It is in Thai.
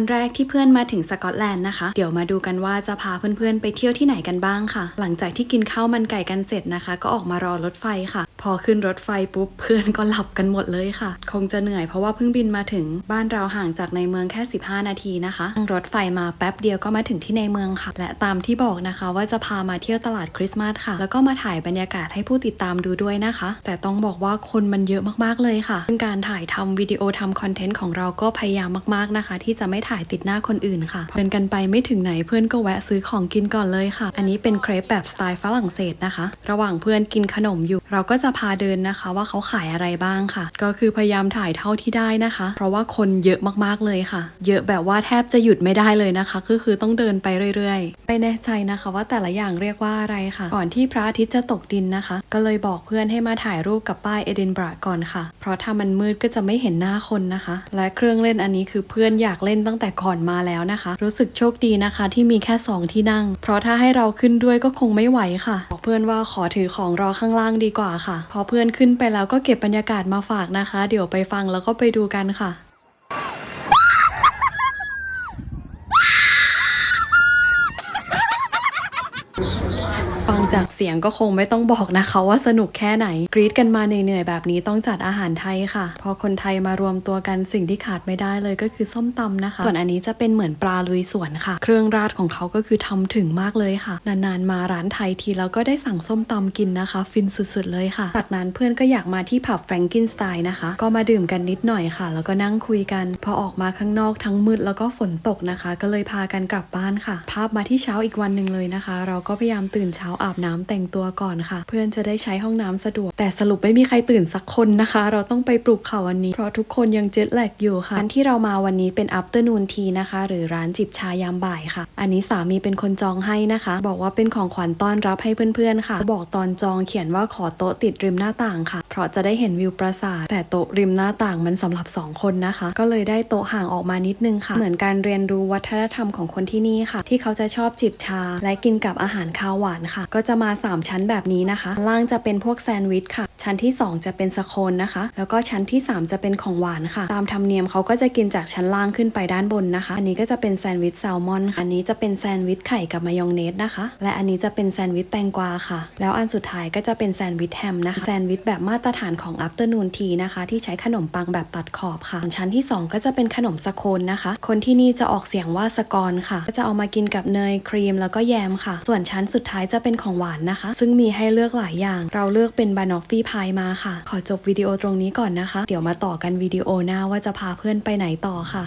วันแรกที่เพื่อนมาถึงสกอตแลนด์นะคะ เดี๋ยวมาดูกันว่าจะพาเพื่อนๆ ไปเที่ยวที่ไหนกันบ้างค่ะ หลังจากที่กินข้าวมันไก่กันเสร็จนะคะ ก็ออกมารอรถไฟค่ะ พอขึ้นรถไฟปุ๊บเพื่อนก็หลับกันหมดเลยค่ะ คงจะเหนื่อยเพราะว่าเพิ่งบินมาถึงบ้านเราห่างจากในเมืองแค่ 15 นาทีนะคะนั่งรถไฟมาแป๊บเดียวก็มาถึงที่ในเมืองค่ะ และตามที่บอกนะคะ ว่าจะพามาเที่ยวตลาดคริสต์มาสค่ะ แล้วก็มาถ่ายบรรยากาศให้ผู้ติดตามดูด้วยนะคะ แต่ต้องบอกว่าคนมันเยอะมากๆเลยค่ะซึ่งการถ่ายทำวิดีโอทำคอนเทนต์ของเราก็พยายามมากๆนะคะ ที่จะไม่ถ่ายติดหน้าคนอื่นค่ะ เดินกันไปไม่ถึงไหนเพื่อนก็แวะซื้อของกินก่อนเลยค่ะ อันนี้เป็นเครปแบบสไตล์ฝรั่งเศสนะคะ ระหว่างเพื่อนกินขนมอยู่ เราก็จะพาเดินนะคะว่าเขาขายอะไรบ้างค่ะ ก็คือพยายามถ่ายเท่าที่ได้นะคะ เพราะว่าคนเยอะมากๆเลยค่ะ เยอะแบบว่าแทบจะหยุดไม่ได้เลยนะคะก็คือต้องเดินไปเรื่อยๆ ไม่แน่ใจนะคะว่าแต่ละอย่างเรียกว่าอะไรค่ะ ก่อนที่พระอาทิตย์จะตกดินนะคะ ก็เลยบอกเพื่อนให้มาถ่ายรูปกับป้ายเอดินบระก่อนค่ะ เพราะถ้ามันมืดก็จะไม่เห็นหน้าคนนะคะ และเครื่องเล่นอันนี้คือเพื่อนอยากเล่นตั้งแต่ก่อนมาแล้วนะคะ รู้สึกโชคดีนะคะ ที่มีแค่สองที่นั่ง เพราะถ้าให้เราขึ้นด้วยก็คงไม่ไหวค่ะ บอกเพื่อนว่าขอถือของรอข้างล่างดีกว่าค่ะ พอเพื่อนขึ้นไปแล้วก็เก็บบรรยากาศมาฝากนะคะ เดี๋ยวไปฟังแล้วก็ไปดูกันค่ะ ฟังจากเสียงก็คงไม่ต้องบอกนะคะว่าสนุกแค่ไหน กรี๊ดกันมาเหนื่อยๆแบบนี้ต้องจัดอาหารไทยค่ะ พอคนไทยมารวมตัวกันสิ่งที่ขาดไม่ได้เลยก็คือส้มตำนะคะ ส่วนอันนี้จะเป็นเหมือนปลาลุยสวนค่ะ เครื่องราดของเขาก็คือทำถึงมากเลยค่ะ นานๆมาร้านไทยทีแล้วก็ได้สั่งส้มตำกินนะคะ ฟินสุดๆเลยค่ะ จากนั้นเพื่อนก็อยากมาที่ผับแฟรงกินสไตน์นะคะ ก็มาดื่มกันนิดหน่อยค่ะ แล้วก็นั่งคุยกัน พอออกมาข้างนอกทั้งมืดแล้วก็ฝนตกนะคะ ก็เลยพากันกลับบ้านค่ะ ภาพมาที่เช้าอีกวันหนึ่งเลยนะคะ เราก็พยายามตื่นเช้าอาบน้ำแต่งตัวก่อนค่ะ เพื่อนจะได้ใช้ห้องน้ำสะดวก แต่สรุปไม่มีใครตื่นสักคนนะคะ เราต้องไปปลุกเขาวันนี้ เพราะทุกคนยังเจ็ตแลกอยู่ค่ะร้านที่เรามาวันนี้เป็น afternoon tea นะคะ หรือร้านจิบชายามบ่ายค่ะ อันนี้สามีเป็นคนจองให้นะคะ บอกว่าเป็นของขวัญต้อนรับให้เพื่อนๆค่ะ บอกตอนจองเขียนว่าขอโต๊ะติดริมหน้าต่างค่ะ เพราะจะได้เห็นวิวปราสาทแต่โต๊ะริมหน้าต่างมันสำหรับสองคนนะคะ ก็เลยได้โต๊ะห่างออกมานิดนึงค่ะ เหมือนการเรียนรู้วัฒนธรรมของคนที่นี่ค่ะ ที่เขาจะชอบจิบชาและกินกับอาหารคาวหวานค่ะก็จะมา 3 ชั้นแบบนี้นะคะ ล่างจะเป็นพวกแซนด์วิชค่ะ ชั้นที่ 2 จะเป็นสโคนนะคะ แล้วก็ชั้นที่ 3 จะเป็นของหวานค่ะ ตามธรรมเนียมเขาก็จะกินจากชั้นล่างขึ้นไปด้านบนนะคะ อันนี้ก็จะเป็นแซนด์วิชแซลมอนค่ะ อันนี้จะเป็นแซนด์วิชไข่กับมายองเนสนะคะ และอันนี้จะเป็นแซนด์วิชแตงกวาค่ะ แล้วอันสุดท้ายก็จะเป็นแซนด์วิชแฮมนะคะ แซนด์วิชแบบมาตรฐานของ afternoon tea นะคะ ที่ใช้ขนมปังแบบตัดขอบค่ะส่วนชั้นที่ 2 ก็จะเป็นขนมสโคนนะคะ คนที่นี่จะออกเสียงว่าสกอนค่ะ ก็จะเอามากินกับเนยครีมแล้วก็แยมค่ะ ส่วนชั้นสุดท้ายจะเป็นของหวานนะคะ ซึ่งมีให้เลือกหลายอย่าง เราเลือกเป็นบานอฟฟี่พายมาค่ะ ขอจบวิดีโอตรงนี้ก่อนนะคะ เดี๋ยวมาต่อกันวิดีโอหน้าว่าจะพาเพื่อนไปไหนต่อค่ะ